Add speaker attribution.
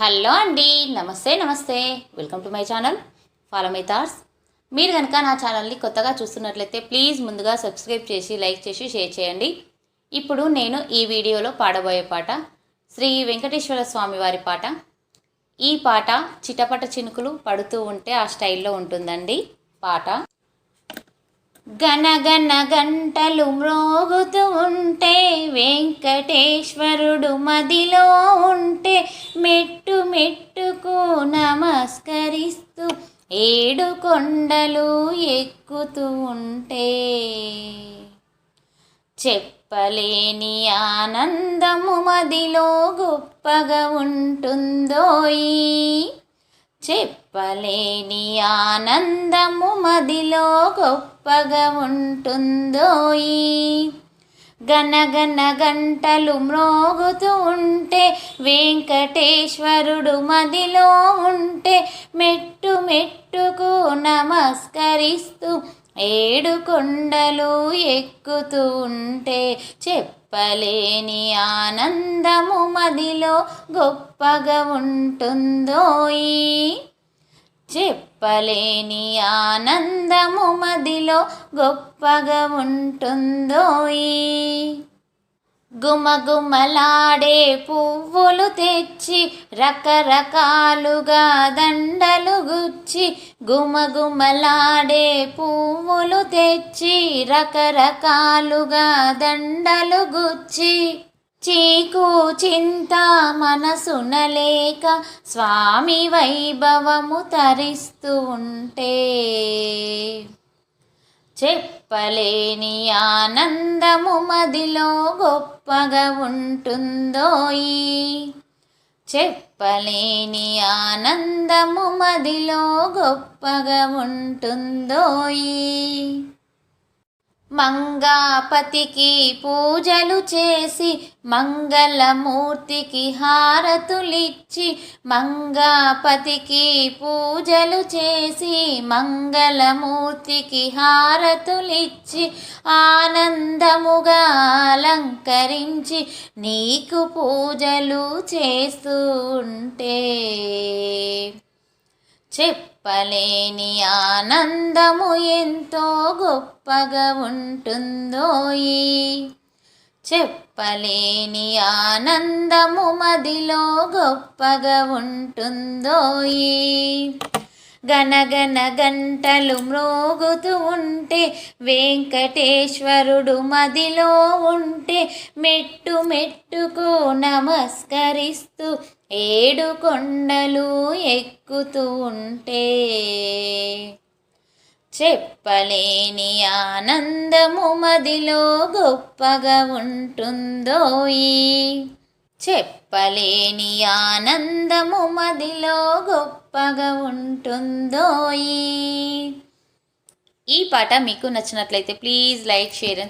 Speaker 1: Hello అండి నమస్తే నమస్తే. Welcome to my channel follow my thoughts మీరు కనుక నా ఛానల్ని కొత్తగా చూస్తున్నట్లయితే ప్లీజ్ ముందుగా సబ్స్క్రైబ్ చేసి లైక్ చేసి షేర్ చేయండి. ఇప్పుడు నేను ఈ వీడియోలో పాడబోయే పాట శ్రీ వెంకటేశ్వర స్వామి వారి పాట. ఈ పాట చిటపట చినుకులు పడుతూ ఉంటే ఆ స్టైల్లో ఉంటుందండి పాట. గనగన గంటలు మ్రోగుతూ ఉంటే వెంకటేశ్వరుడు మదిలో ఉంటే మెట్టు మెట్టుకు నమస్కరిస్తూ ఏడు కొండలు ఎక్కుతూ ఉంటే. చెప్పలేని ఆనందము మదిలో గొప్పగా ఉంటుందోయి. చెప్పలేని ఆనందము మదిలో గొప్పగా ఉంటుందోయి గనగన గంటలు మ్రోగుతూ ఉంటే వెంకటేశ్వరుడు మదిలో ఉంటే మెట్టు నమస్కరిస్తూ ఏడు కొండలు ఎక్కుతూ ఉంటే చెప్పలేని ఆనందము మదిలో గొప్పగా ఉంటుందోయి. చెప్పలేని ఆనందము మదిలో గొప్పగా ఉంటుందోయి. గుమగుమలాడే పువ్వులు తెచ్చి రకరకాలుగా దండలు గుచ్చి గుమగుమలాడే పువ్వులు తెచ్చి రకరకాలుగా దండలు గుచ్చి చీకు చింత మనసునలేక స్వామి వైభవము తరిస్తూ ఉంటే చెప్పలేని ఆనందము మదిలో గొప్పగా ఉంటుందోయి చెప్పలేని ఆనందము మదిలో గొప్పగా ఉంటుందోయి మంగాపతికి పూజలు చేసి మంగళమూర్తికి హారతులిచ్చి మంగాపతికి పూజలు చేసి మంగళమూర్తికి హారతులిచ్చి ఆనందముగా అలంకరించి నీకు పూజలు చేస్తుంటే చెప్పలేని ఆనందము ఎంతో గొప్పగా ఉంటుందోయి. చెప్పలేని ఆనందము మదిలో గొప్పగా ఉంటుందోయి. గనగన గంటలు మ్రోగుతూ ఉంటే వెంకటేశ్వరుడు మదిలో ఉంటే మెట్టు మెట్టుకు నమస్కరిస్తూ ఏడు కొండలు ఎక్కుతూ ఉంటే. చెప్పలేని ఆనందము మదిలో గొప్పగా ఉంటుందోయి. చెప్పలేని ఆనందము మదిలో గొప్పగా ఉంటుందోయి ఈ పాట మీకు నచ్చినట్లయితే ప్లీజ్ లైక్ షేర్